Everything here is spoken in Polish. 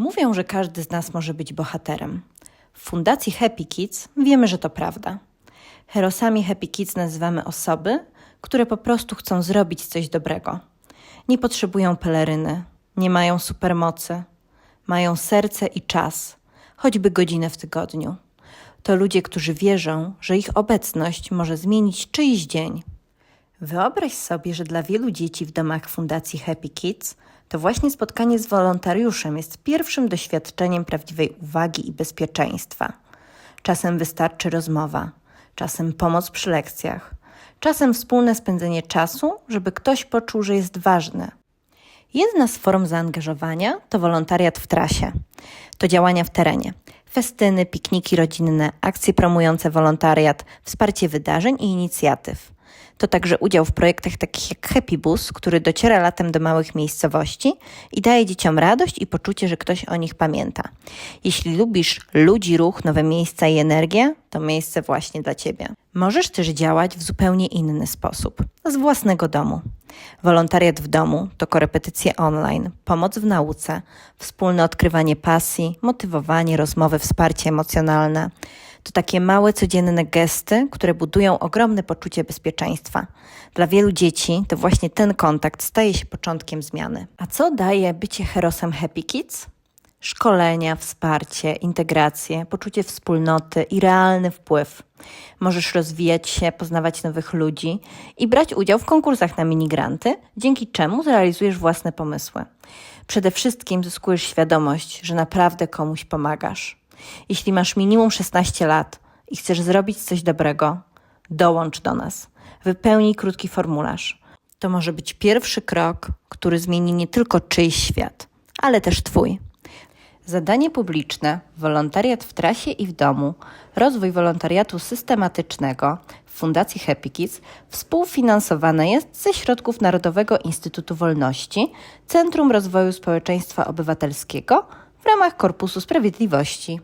Mówią, że każdy z nas może być bohaterem. W Fundacji Happy Kids wiemy, że to prawda. Herosami Happy Kids nazywamy osoby, które po prostu chcą zrobić coś dobrego. Nie potrzebują peleryny, nie mają supermocy, mają serce i czas, choćby godzinę w tygodniu. To ludzie, którzy wierzą, że ich obecność może zmienić czyjś dzień. Wyobraź sobie, że dla wielu dzieci w domach Fundacji Happy Kids to właśnie spotkanie z wolontariuszem jest pierwszym doświadczeniem prawdziwej uwagi i bezpieczeństwa. Czasem wystarczy rozmowa, czasem pomoc przy lekcjach, czasem wspólne spędzenie czasu, żeby ktoś poczuł, że jest ważny. Jedna z form zaangażowania to wolontariat w trasie. To działania w terenie. Festyny, pikniki rodzinne, akcje promujące wolontariat, wsparcie wydarzeń i inicjatyw. To także udział w projektach takich jak Happy Bus, który dociera latem do małych miejscowości i daje dzieciom radość i poczucie, że ktoś o nich pamięta. Jeśli lubisz ludzi, ruch, nowe miejsca i energię, to miejsce właśnie dla Ciebie. Możesz też działać w zupełnie inny sposób, z własnego domu. Wolontariat w domu to korepetycje online, pomoc w nauce, wspólne odkrywanie pasji, motywowanie, rozmowy, wsparcie emocjonalne. To takie małe, codzienne gesty, które budują ogromne poczucie bezpieczeństwa. Dla wielu dzieci to właśnie ten kontakt staje się początkiem zmiany. A co daje bycie herosem Happy Kids? Szkolenia, wsparcie, integrację, poczucie wspólnoty i realny wpływ. Możesz rozwijać się, poznawać nowych ludzi i brać udział w konkursach na minigranty, dzięki czemu zrealizujesz własne pomysły. Przede wszystkim zyskujesz świadomość, że naprawdę komuś pomagasz. Jeśli masz minimum 16 lat i chcesz zrobić coś dobrego, dołącz do nas. Wypełnij krótki formularz. To może być pierwszy krok, który zmieni nie tylko czyjś świat, ale też Twój. Zadanie publiczne, wolontariat w trasie i w domu, rozwój wolontariatu systematycznego w Fundacji Happy Kids współfinansowane jest ze środków Narodowego Instytutu Wolności, Centrum Rozwoju Społeczeństwa Obywatelskiego w ramach Korpusu Sprawiedliwości.